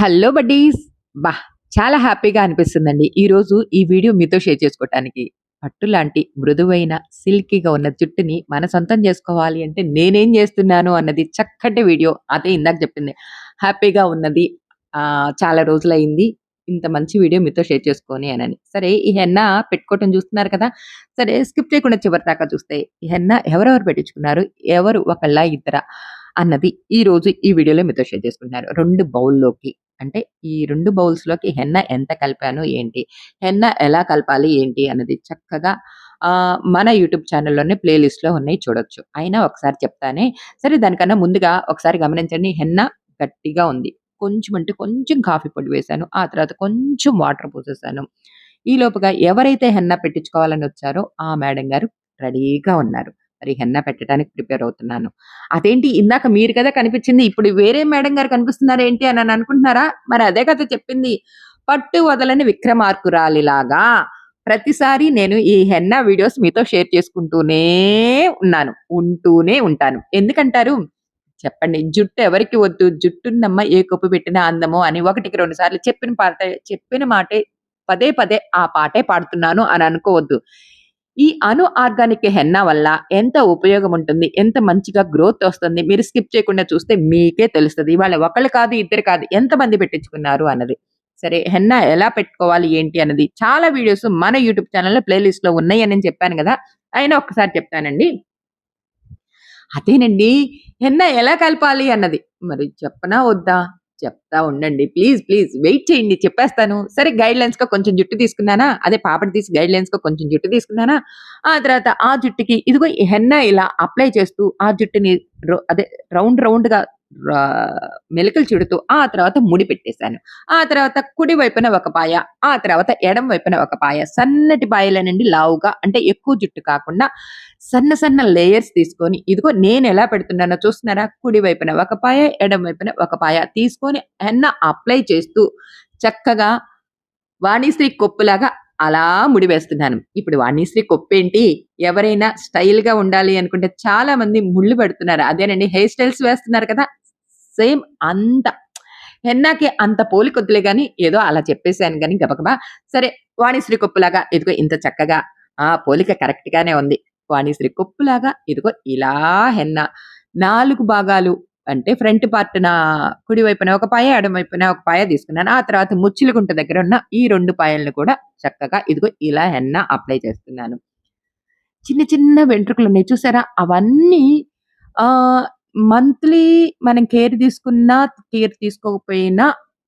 Hello buddies. బా చాలా హ్యాపీగా అనిపిస్తుందండి. ఈరోజు ఈ వీడియో మీతో షేర్ చేసుకోవటానికి. పట్టు లాంటి మృదువైన సిల్కీగా ఉన్న జుట్టుని మన సొంతం చేసుకోవాలి అంటే నేనేం చేస్తున్నాను అన్నది చక్కటి వీడియో అదే ఇందాక చెప్పింది. హ్యాపీగా ఉన్నది. ఆ, చాలా రోజులైంది. ఇంత మంచి వీడియో మీతో షేర్ చేసుకొని అనని. సరే ఈ హెన్న పెట్టుకోవటం చూస్తున్నారు కదా? సరే స్కిప్ చేయకుండా చివరి దాకా చూస్తే ఈ హెన్న ఎవరెవరు పెట్టించుకున్నారు? ఎవరు ఒకళ్ళ ఇద్దర? అన్నది ఈ రోజు ఈ వీడియోలో మీతో షేర్ చేసుకుంటున్నారు. రెండు బౌల్లోకి. అంటే ఈ రెండు బౌల్స్లోకి హెన్న ఎంత కలిపాను ఏంటి? హెన్న ఎలా కలపాలి ఏంటి? అన్నది చక్కగా ఆ, మన యూట్యూబ్ ఛానల్లోనే ప్లేలిస్ట్లో ఉన్నాయి చూడొచ్చు. అయినా ఒకసారి చెప్తానే సరే దానికన్నా ముందుగా ఒకసారి గమనించండి హెన్న గట్టిగా ఉంది. కొంచెం అంటే కొంచెం కాఫీ పొడి వేశాను ఆ తర్వాత కొంచెం వాటర్ పోసేసాను. ఈ లోపుగా ఎవరైతే హెన్న పెట్టించుకోవాలని వచ్చారో ఆ మేడం గారు రెడీగా ఉన్నారు. మరి హెన్న పెట్టడానికి ప్రిపేర్ అవుతున్నాను. అదేంటి ఇందాక మీరు కదా కనిపించింది ఇప్పుడు వేరే మేడం గారు కనిపిస్తున్నారు ఏంటి అని అని అనుకుంటున్నారా? మరి అదే కదా చెప్పింది. పట్టు వదలని విక్రమార్కురాలిలాగా ప్రతిసారి నేను ఈ హెన్న వీడియోస్ మీతో షేర్ చేసుకుంటూనే ఉన్నాను ఉంటూనే ఉంటాను. ఎందుకంటారు? చెప్పండి జుట్టు ఎవరికి వద్దు? జుట్టున్నమ్మ ఏ కొప్పు పెట్టినా అందము అని ఒకటికి రెండు సార్లు చెప్పిన పాట చెప్పిన మాటే పదే పదే ఆ పాటే పాడుతున్నాను అని అనుకోవద్దు. ఈ అను ఆర్గానిక్ హెన్న వల్ల ఎంత ఉపయోగం ఉంటుంది ఎంత మంచిగా గ్రోత్ వస్తుంది? మీరు స్కిప్ చేయకుండా చూస్తే మీకే తెలుస్తుంది. ఇవాళ ఒకళ్ళు కాదు ఇద్దరు కాదు ఎంత మంది పెట్టించుకున్నారు అన్నది. సరే హెన్న ఎలా పెట్టుకోవాలి ఏంటి అన్నది చాలా వీడియోస్ మన యూట్యూబ్ ఛానల్లో ప్లేలిస్ట్లో ఉన్నాయి అని నేను చెప్పాను కదా అయినా ఒక్కసారి చెప్తానండి. అదేనండి హెన్న ఎలా కలపాలి అన్నది. మరి చెప్పనా వద్దా? చెప్తా ఉండండి. ప్లీజ్ ప్లీజ్ వెయిట్ చేయండి. చెప్పేస్తాను. సరే గైడ్ లైన్స్గా కొంచెం జుట్టు తీసుకున్నానా? అదే పాపడి తీసి గైడ్ లైన్స్గా కొంచెం జుట్టు తీసుకున్నానా? ఆ తర్వాత ఆ జుట్టుకి ఇదిగో ఈ హెన్న ఇలా అప్లై చేస్తూ ఆ జుట్టుని అదే రౌండ్ రౌండ్గా మెలికలు చుడుతూ ఆ తర్వాత ముడి పెట్టేశాను. ఆ తర్వాత కుడి వైపున ఒక పాయ ఆ తర్వాత ఎడం వైపున ఒక పాయ. సన్నటి పాయలనండి లావుగా అంటే ఎక్కువ జుట్టు కాకుండా సన్న సన్న లేయర్స్ తీసుకొని ఇదిగో నేను ఎలా పెడుతున్నానో చూస్తున్నారా? కుడి వైపున ఒక పాయ ఎడం వైపున ఒక పాయ తీసుకొని ఎన్న అప్లై చేస్తూ చక్కగా వాణిశ్రీ కొప్పులాగా అలా ముడి వేస్తున్నాను. ఇప్పుడు వాణిశ్రీ కొప్పు ఏంటి? ఎవరైనా స్టైల్గా ఉండాలి అనుకుంటే చాలా మంది ముళ్ళు పెడుతున్నారు. అదేనండి హెయిర్ స్టైల్స్ వేస్తున్నారు కదా? సేమ్ అంత. హెన్నాకి అంత పోలికొద్దులే కానీ ఏదో అలా చెప్పేశాను కానీ గబగబా. సరే వాణిశ్రీ కొప్పులాగా ఇదిగో ఇంత చక్కగా ఆ పోలిక కరెక్ట్ గానే ఉంది. వాణిశ్రీ కొప్పులాగా ఇదిగో ఇలా హెన్న. నాలుగు భాగాలు అంటే ఫ్రంట్ పార్ట్ నా కుడి వైపున ఒక పాయ ఎడం వైపున ఒక పాయ తీసుకున్నాను. ఆ తర్వాత ముచ్చిలగుంట దగ్గర ఉన్న ఈ రెండు పాయలను కూడా చక్కగా ఇదిగో ఇలా హెన్న అప్లై చేస్తున్నాను. చిన్న చిన్న వెంట్రుకలు ఉన్నాయి. చూసారా? అవన్నీ ఆ మంత్లీ మనం కేర్ తీసుకున్నా కేర్ తీసుకోకపోయినా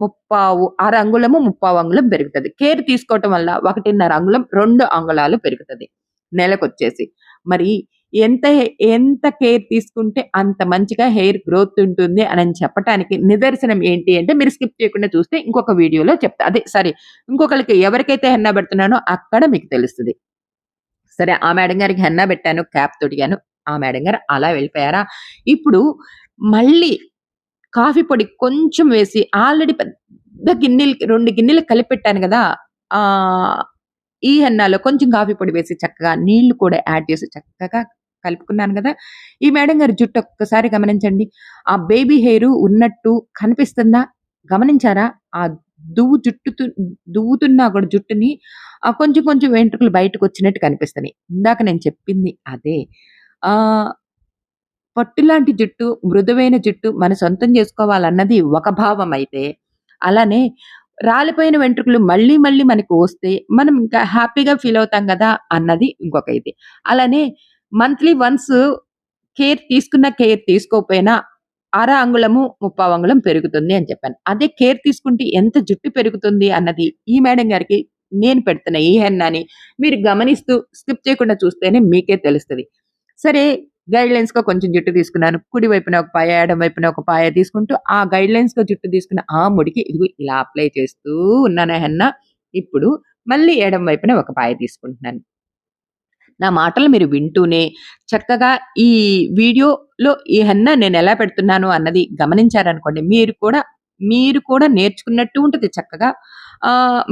ముప్పావు అర అంగుళము ముప్పావు అంగుళం పెరుగుతుంది. కేర్ తీసుకోవటం వల్ల ఒకటిన్నర అంగుళం రెండు అంగుళాలు పెరుగుతుంది నెలకొచ్చేసి. మరి ఎంత ఎంత కేర్ తీసుకుంటే అంత మంచిగా హెయిర్ గ్రోత్ ఉంటుంది అని చెప్పడానికి నిదర్శనం ఏంటి అంటే మీరు స్కిప్ చేయకుండా చూస్తే ఇంకొక వీడియోలో చెప్తా. అదే సరే ఇంకొకరికి ఎవరికైతే హెన్నా పెడుతున్నానో అక్కడ మీకు తెలుస్తుంది. సరే ఆ మేడం గారికి హెన్నా పెట్టాను క్యాప్ తొడిగాను. ఆ మేడం గారు అలా వెళ్ళిపోయారా? ఇప్పుడు మళ్ళీ కాఫీ పొడి కొంచెం వేసి ఆల్రెడీ పెద్ద గిన్నెలు రెండు గిన్నెలు కలిపి పెట్టాను కదా ఆ ఈ హెన్నాలో కొంచెం కాఫీ పొడి వేసి చక్కగా నీళ్ళు కూడా యాడ్ చేసి చక్కగా కలుపుకున్నాను కదా. ఈ మేడం గారి జుట్టు ఒక్కసారి గమనించండి. ఆ బేబీ హెయిర్ ఉన్నట్టు కనిపిస్తుందా? గమనించారా? ఆ దువ్వు జుట్టు దువ్వుతున్నా కూడా జుట్టుని ఆ కొంచెం కొంచెం వెంట్రుకలు బయటకు వచ్చినట్టు కనిపిస్తున్నాయి. ఇందాక నేను చెప్పింది అదే. ఆ పట్టులాంటి జుట్టు మృదువైన జుట్టు మన సొంతం చేసుకోవాలన్నది ఒక భావం అయితే అలానే రాలిపోయిన వెంట్రుకలు మళ్ళీ మళ్ళీ మనకు వస్తే మనం ఇంకా హ్యాపీగా ఫీల్ అవుతాం కదా అన్నది ఇంకొక ఇది. అలానే మంత్లీ వన్స్ కేర్ తీసుకున్న కేర్ తీసుకోకపోయినా అర అంగుళము ముప్పావు అంగుళం పెరుగుతుంది అని చెప్పాను. అదే కేర్ తీసుకుంటే ఎంత జుట్టు పెరుగుతుంది అన్నది ఈ మేడం గారికి నేను పెడుతున్న ఈ హెన్నాని మీరు గమనిస్తూ స్కిప్ చేయకుండా చూస్తేనే మీకే తెలుస్తుంది. సరే గైడ్ లైన్స్గా కొంచెం జుట్టు తీసుకున్నాను. కుడి వైపున ఒక పాయ ఎడం వైపున ఒక పాయ తీసుకుంటూ ఆ గైడ్ లైన్స్గా జుట్టు తీసుకున్న ఆ ముడికి ఇదిగో ఇలా అప్లై చేస్తూ ఉన్నాను హెన్న. ఇప్పుడు మళ్ళీ ఎడం వైపున ఒక పాయ తీసుకుంటున్నాను. నా మాటలు మీరు వింటూనే చక్కగా ఈ వీడియోలో ఈ హెన్న నేను ఎలా పెడుతున్నాను అన్నది గమనించారనుకోండి మీరు కూడా మీరు కూడా నేర్చుకున్నట్టు ఉంటుంది చక్కగా.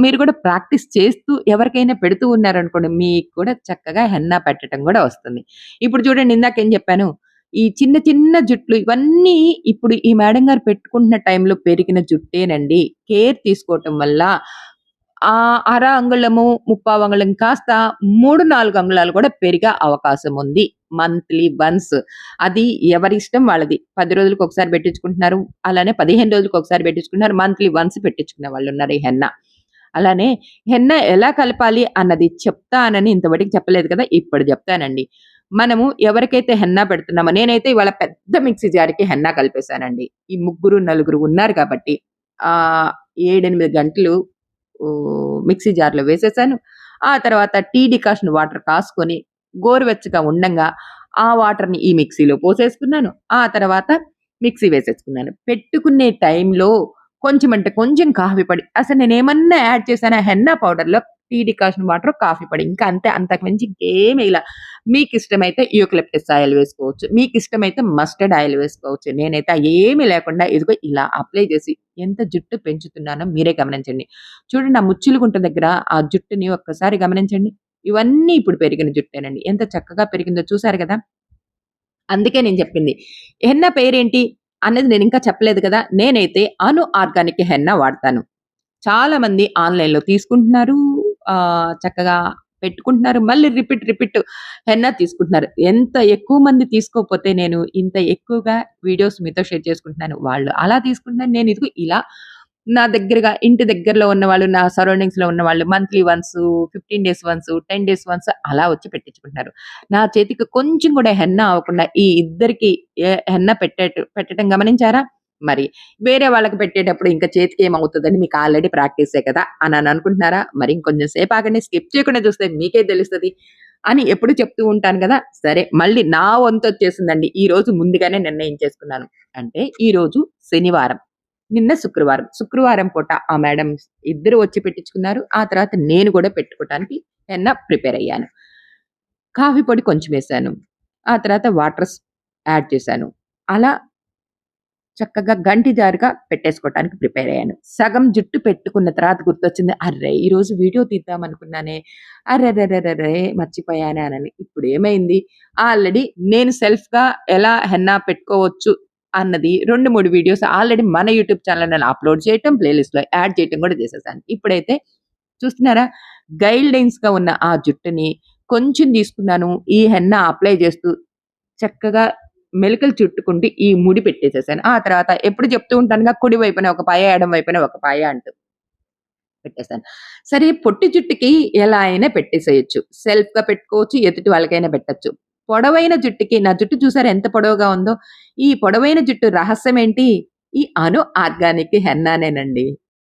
మీరు కూడా ప్రాక్టీస్ చేస్తూ ఎవరికైనా పెడుతూ ఉన్నారనుకోండి మీకు కూడా చక్కగా హెన్నా పెట్టడం కూడా వస్తుంది ఇప్పుడు చూడండి ఇందాక ఏం చెప్పాను ఈ చిన్న చిన్న జుట్లు ఇవన్నీ ఇప్పుడు ఈ మేడం గారు పెట్టుకుంటున్న టైంలో పెరిగిన జుట్టేనండి. కేర్ తీసుకోవటం వల్ల ఆ అర అంగుళము, ముప్పావు అంగుళం కాస్త 3, 4 అంగుళాలు కూడా పెరిగే అవకాశం ఉంది. Monthly once. అది ఎవరిష్టం వాళ్ళది. పది రోజులకు ఒకసారి పెట్టించుకుంటున్నారు. అలానే పదిహేను రోజులకు ఒకసారి పెట్టించుకుంటున్నారు. మంత్లీ వన్స్ పెట్టించుకునే వాళ్ళున్నారు ఈ హెన్నా. అలానే హెన్న ఎలా కలపాలి అన్నది చెప్తానని ఇంతవరకు చెప్పలేదు కదా! ఇప్పుడు చెప్తానండి. మనము ఎవరికైతే హెన్నా పెడుతున్నామో నేనైతే ఇవాళ పెద్ద మిక్సీ జార్‌కి హెన్నా కలిపేసానండి. ఈ ముగ్గురు, నలుగురు ఉన్నారు కాబట్టి ఆ ఏడెనిమిది గంటలు మిక్సీ జార్‌లో వేసేసాను. ఆ తర్వాత టీ డికాషన్ వాటర్ కాసుకొని గోరువెచ్చగా ఉండంగా ఆ వాటర్‌ని ఈ మిక్సీలో పోసేసుకున్నాను. ఆ తర్వాత మిక్సీ వేసేసుకున్నాను. పెట్టుకునే టైంలో కొంచెం అంటే కొంచెం కాఫీ పొడి అసలు నేనేమన్నా యాడ్ చేశాను హెన్నా పౌడర్‌లో టీ డికాషన్ వాటర్, కాఫీ పొడి ఇంకా అంతే. అంతకు మించి మీకు ఇష్టమైతే యూకలిప్టస్ ఆయిల్ వేసుకోవచ్చు. మీకు ఇష్టమైతే మస్టర్డ్ ఆయిల్ వేసుకోవచ్చు. నేనైతే ఏమీ లేకుండా ఇదిగో ఇలా అప్లై చేసి ఎంత జుట్టు పెంచుతున్నానో మీరే గమనించండి. చూడండి ఆ ముచ్చులగుంట దగ్గర ఆ జుట్టుని ఒక్కసారి గమనించండి. ఇవన్నీ ఇప్పుడు పెరిగిన జుట్టేనండి. ఎంత చక్కగా పెరిగిందో చూసారు కదా అందుకే నేను చెప్పింది. ఎన్న పేరేంటి అనేది నేను ఇంకా చెప్పలేదు కదా! నేనైతే అను ఆర్గానిక్ హెన్నా వాడతాను. చాలా మంది ఆన్‌లైన్‌లో తీసుకుంటున్నారు. చక్కగా పెట్టుకుంటున్నారు. మళ్ళీ రిపీట్, రిపీట్ హెన్నా తీసుకుంటున్నారు. ఎంత ఎక్కువ మంది తీసుకోకపోతే నేను ఇంత ఎక్కువగా వీడియోస్ మీతో షేర్ చేసుకుంటున్నాను. వాళ్ళు అలా తీసుకుంటున్నారు. నేను ఇదిగో ఇలా నా దగ్గరగా ఇంటి దగ్గరలో ఉన్న వాళ్ళు నా సరౌండింగ్స్లో ఉన్న వాళ్ళు monthly once, 15 days once, 10 days once అలా వచ్చి పెట్టించుకుంటున్నారు. నా చేతికి కొంచెం కూడా హెన్నా అవ్వకుండా ఈ ఇద్దరికి హెన్న పెట్టేట పెట్టడం గమనించారా? మరి వేరే వాళ్ళకి పెట్టేటప్పుడు ఇంకా చేతికి ఏమవుతుందని మీకు ఆల్రెడీ ప్రాక్టీసే కదా! అని అనుకుంటున్నారా? మరి ఇంకొంచెం సేపు ఆగండి. స్కిప్ చేయకుండా చూస్తే మీకే తెలుస్తది. అని ఎప్పుడు చెప్తూ ఉంటాను కదా సరే మళ్ళీ నా వంతొచ్చేసిందండి. ఈరోజు ముందుగానే నిర్ణయించేసుకున్నాను. అంటే ఈరోజు శనివారం. నిన్న శుక్రవారం. శుక్రవారం పూట ఆ మేడం ఇద్దరు వచ్చి పెట్టించుకున్నారు. ఆ తర్వాత నేను కూడా పెట్టుకోవటానికి హెన్నా ప్రిపేర్ అయ్యాను. కాఫీ పొడి కొంచెం వేసాను ఆ తర్వాత వాటర్స్ యాడ్ చేశాను. అలా చక్కగా గంటి జారుగా పెట్టేసుకోవటానికి ప్రిపేర్ అయ్యాను. సగం జుట్టు పెట్టుకున్న తర్వాత గుర్తొచ్చింది. అర్రే ఈరోజు వీడియో తీద్దాం తీద్దామనుకున్నానే. అరెరెరెరెరే! మర్చిపోయానే అనని. ఇప్పుడేమైంది ఆల్రెడీ నేను సెల్ఫ్‌గా ఎలా హెన్నా పెట్టుకోవచ్చు అన్నది 2, 3 వీడియోస్ ఆల్రెడీ మన యూట్యూబ్ ఛానల్ నేను అప్‌లోడ్ చేయటం, ప్లేలిస్ట్లో యాడ్ చేయటం కూడా చేసేసాను. ఇప్పుడైతే చూస్తున్నారా? గైడ్‌లైన్స్‌గా ఉన్న ఆ జుట్టుని కొంచెం తీసుకున్నాను. ఈ హెన్న అప్లై చేస్తూ చక్కగా మెలికలు చుట్టుకుంటూ ఈ ముడి పెట్టేసేసాను. ఆ తర్వాత ఎప్పుడు చెప్తూ ఉంటానుగా కుడి వైపున ఒక పాయ, ఎడమ వైపున ఒక పాయ అంటూ. పెట్టేసాను. సరే పొట్టి జుట్టుకి ఎలా అయినా పెట్టేసేయొచ్చు. సెల్ఫ్‌గా పెట్టుకోవచ్చు. ఎదుటి వాళ్ళకైనా పెట్టచ్చు పొడవైన జుట్టుకి నా జుట్టు చూసారు ఎంత పొడవుగా ఉందో? ఈ పొడవైన జుట్టు రహస్యం ఏంటి? ఈ అను ఆర్గానిక్ హెన్నానేనండి.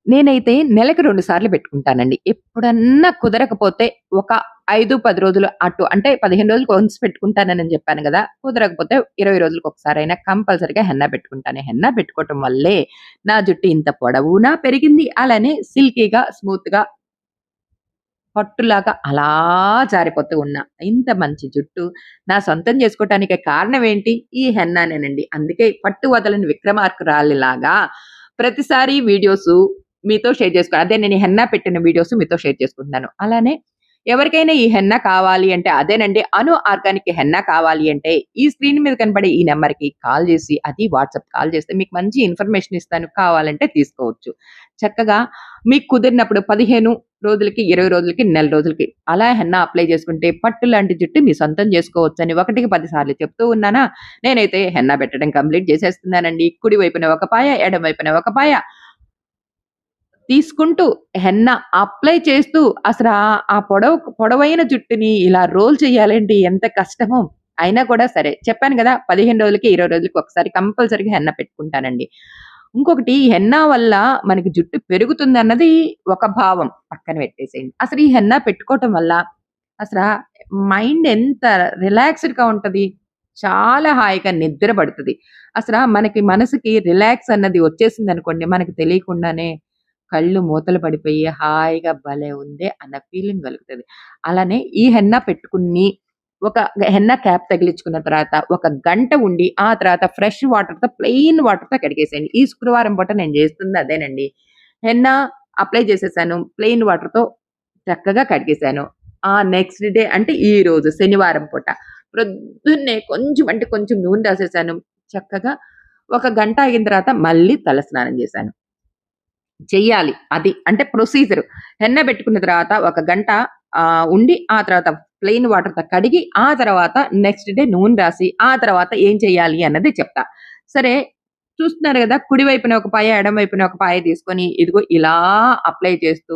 నేనైతే నెలకు రెండు సార్లు పెట్టుకుంటానండి. ఎప్పుడన్నా కుదరకపోతే ఒక 5, 10 రోజులు అటు అంటే పదిహేను రోజులు కొంచెం పెట్టుకుంటానని చెప్పాను కదా కుదరకపోతే 20 రోజులకు ఒకసారి అయినా కంపల్సరిగా హెన్నా పెట్టుకుంటాను. హెన్నా పెట్టుకోవటం వల్లే నా జుట్టు ఇంత పొడవునా పెరిగింది. అలానే సిల్కీగా, స్మూత్‌గా పట్టులాగా అలా జారిపోతూ ఉన్న ఇంత మంచి జుట్టు నా సొంతం చేసుకోవటానికి కారణం ఏంటి? ఈ హెన్నానేనండి. అందుకే పట్టు వదలని విక్రమార్కురాలిలాగా ప్రతిసారి వీడియోస్ మీతో షేర్ చేసుకున్నాను అదే నేను హెన్నా పెట్టిన వీడియోస్ మీతో షేర్ చేసుకుంటున్నాను. అలానే ఎవరికైనా ఈ హెన్నా కావాలి అంటే అదేనండి అను ఆర్గానిక్ హెన్నా కావాలి అంటే ఈ స్క్రీన్ మీద కనపడే ఈ నెంబర్కి కాల్ చేసి అది వాట్సాప్ కాల్ చేస్తే మీకు మంచి ఇన్ఫర్మేషన్ ఇస్తాను. కావాలంటే తీసుకోవచ్చు. చక్కగా మీకు కుదిరినప్పుడు 15 రోజులకి, 20 రోజులకి, నెల రోజులకి అలా హెన్నా అప్లై చేసుకుంటే పట్టు లాంటి జుట్టు మీ సొంతం చేసుకోవచ్చని ఒకటికి పది సార్లు చెప్తూ ఉన్నానా? నేనైతే హెన్నా పెట్టడం కంప్లీట్ చేసేస్తున్నానండి. కుడి వైపున ఒక పాయ, ఎడం వైపున ఒక పాయ తీసుకుంటూ హెన్న అప్లై చేస్తూ అసలు ఆ పొడవు పొడవైన జుట్టుని ఇలా రోల్ చేయాలంటే ఎంత కష్టమో. అయినా కూడా సరే చెప్పాను కదా పదిహేను రోజులకి, 20 రోజులకి ఒకసారి కంపల్సరీగా హెన్న పెట్టుకుంటానండి. ఇంకొకటి హెన్నా వల్ల మనకి జుట్టు పెరుగుతుంది అన్నది ఒక భావం. పక్కన పెట్టేసేయండి. అసలు ఈ హెన్నా పెట్టుకోవటం వల్ల అసలు మైండ్ ఎంత రిలాక్స్‌డ్‌గా ఉంటది. చాలా హాయిగా నిద్ర పడుతుంది అసల మనకి మనసుకి రిలాక్స్ అన్నది వచ్చేసింది అనుకోండి మనకి తెలియకుండానే కళ్ళు మూతలు పడిపోయి హాయిగా భలే ఉంది అన్న ఫీలింగ్ కలుగుతుంది అలానే ఈ హెన్నా పెట్టుకుని ఒక హెన్న క్యాప్ తగిలించుకున్న తర్వాత ఒక గంట ఉండి ఆ తర్వాత ఫ్రెష్ వాటర్‌తో ప్లెయిన్ వాటర్‌తో కడిగేసేయండి. ఈ శుక్రవారం పూట నేను చేస్తుంది అదేనండి. హెన్న అప్లై చేసేసాను. ప్లెయిన్ వాటర్‌తో చక్కగా కడిగేసాను. ఆ నెక్స్ట్ డే అంటే ఈ రోజు శనివారం పూట ప్రొద్దున్నే కొంచెం అంటే కొంచెం నూనె రాసేసాను. చక్కగా ఒక గంట అయిన తర్వాత మళ్ళీ తలస్నానం చేశాను. చెయ్యాలి అది. అంటే ప్రొసీజర్. హెన్న పెట్టుకున్న తర్వాత ఒక గంట ఉండి ఆ తర్వాత ప్లెయిన్ వాటర్‌తో కడిగి ఆ తర్వాత నెక్స్ట్ డే నూనె రాసి ఆ తర్వాత ఏం చేయాలి అన్నది చెప్తా. సరే చూస్తున్నారు కదా కుడి వైపున ఒక పాయ, ఎడం వైపున ఒక పాయ తీసుకొని ఇదిగో ఇలా అప్లై చేస్తూ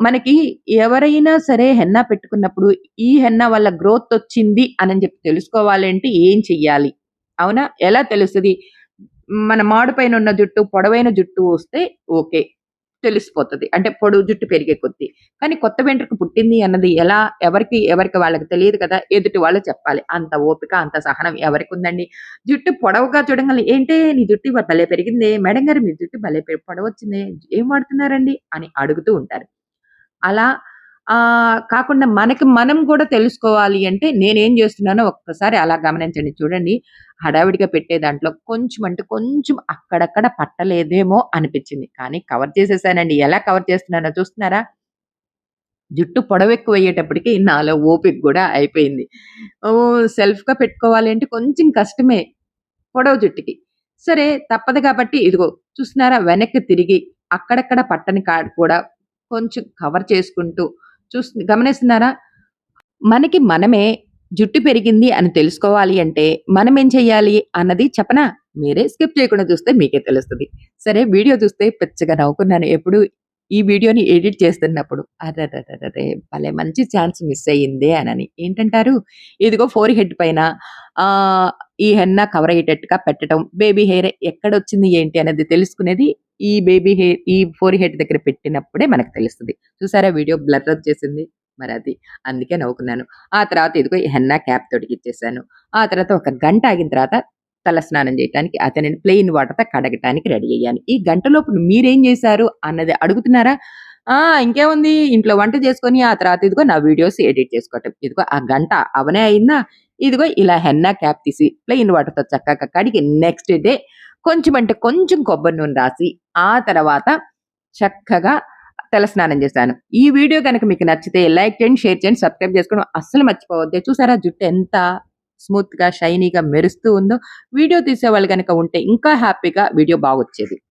మనకి ఎవరైనా సరే హెన్నా పెట్టుకున్నప్పుడు ఈ హెన్నా వల్ల గ్రోత్ వచ్చింది అని చెప్పి తెలుసుకోవాలంటే ఏం చెయ్యాలి? అవునా? ఎలా తెలుస్తది? మన మాడు పైన ఉన్న జుట్టు పొడవైన జుట్టు వస్తే ఓకే. తెలిసిపోతది. అంటే పొడవు జుట్టు పెరిగే కొద్దీ. కానీ కొత్త వెంట్రుక పుట్టింది అన్నది ఎలా ఎవరికి ఎవరికి వాళ్ళకి తెలియదు కదా! ఎదుటి వాళ్ళు చెప్పాలి. అంత ఓపిక, అంత సహనం ఎవరికి ఉందండి జుట్టు పొడవుగా చూడగలి "ఏంటే నీ జుట్టు భలే పెరిగిందే! మేడం గారు మీ జుట్టు భలే పొడవచ్చింది ఏం వాడుతున్నారండి?" అని అడుగుతూ ఉంటారు. అలా ఆ కాకుండా మనకి మనం కూడా తెలుసుకోవాలి అంటే నేనేం చేస్తున్నానో ఒక్కసారి అలా గమనించండి. చూడండి హడావిడిగా పెట్టే దాంట్లో కొంచెం అంటే కొంచెం అక్కడక్కడ పట్టలేదేమో అనిపించింది. కానీ కవర్ చేసేసానండి. ఎలా కవర్ చేస్తున్నానో చూస్తున్నారా? జుట్టు పొడవెక్కువయ్యేటప్పటికి నాలో ఓపిక కూడా అయిపోయింది. సెల్ఫ్‌గా పెట్టుకోవాలి అంటే కొంచెం కష్టమే. పొడవు జుట్టుకి. సరే తప్పదు కాబట్టి ఇదిగో చూస్తున్నారా? వెనక్కి తిరిగి అక్కడక్కడ పట్టని కాడ కూడా కొంచెం కవర్ చేసుకుంటూ చూస్తుంది గమనిస్తున్నారా? మనకి మనమే జుట్టు పెరిగింది అని తెలుసుకోవాలి అంటే మనం ఏం చెయ్యాలి అన్నది చెప్పనా? మీరే స్కిప్ చేయకుండా చూస్తే మీకే తెలుస్తుంది సరే వీడియో చూస్తే పిచ్చగా నవ్వుకున్నాను. ఎప్పుడు ఈ వీడియోని ఎడిట్ చేస్తున్నప్పుడు. అరెరెరెరెరే! భలే మంచి ఛాన్స్ మిస్ అయిందే అనని. ఏంటంటారు? ఇదిగో ఫోర్ హెడ్ పైన ఈ హెన్నా కవర్ అయ్యేటట్టుగా పెట్టడం. బేబీ హెయిర్ ఎక్కడొచ్చింది ఏంటి అనేది తెలుసుకునేది ఈ బేబీ హెయిర్ ఈ ఫోర్ హెడ్ దగ్గర పెట్టినప్పుడే మనకు తెలుస్తుంది చూసారా వీడియో బ్లర్ చేసింది మరి అది అందుకే నవ్వుకున్నాను. ఆ తర్వాత ఇదిగో హెన్నా క్యాప్ తొడిగిచ్చేసాను. ఆ తర్వాత ఒక గంట ఆగిన తర్వాత తలస్నానం చేయటానికి అతనిని ప్లెయిన్ వాటర్‌తో కడగటానికి రెడీ అయ్యాను. ఈ గంటలోపు మీరేం చేశారు అన్నది అడుగుతున్నారా? ఆ! ఇంకేముంది ఇంట్లో వంట చేసుకొని ఆ తర్వాత ఇదిగో నా వీడియోస్ ఎడిట్ చేసుకోవటం. ఇదిగో ఆ గంట అవనే అయిందా? ఇదిగో ఇలా హెన్నా క్యాప్ తీసి ప్లెయిన్ వాటర్‌తో చక్కగా కడిగి నెక్స్ట్ డే కొంచెం అంటే కొంచెం కొబ్బరి నూనె రాసి ఆ తర్వాత చక్కగా తలస్నానం చేశాను. ఈ వీడియో గనక మీకు నచ్చితే లైక్ చేయండి, షేర్ చేయండి, సబ్స్క్రైబ్ చేసుకోవడం అస్సలు మర్చిపోవద్దు చూసారా జుట్టు ఎంత స్మూత్‌గా, షైనీగా మెరుస్తూ ఉందో. వీడియో తీసేవాళ్ళు కనుక ఉంటే ఇంకా హ్యాపీగా వీడియో బాగొచ్చేది.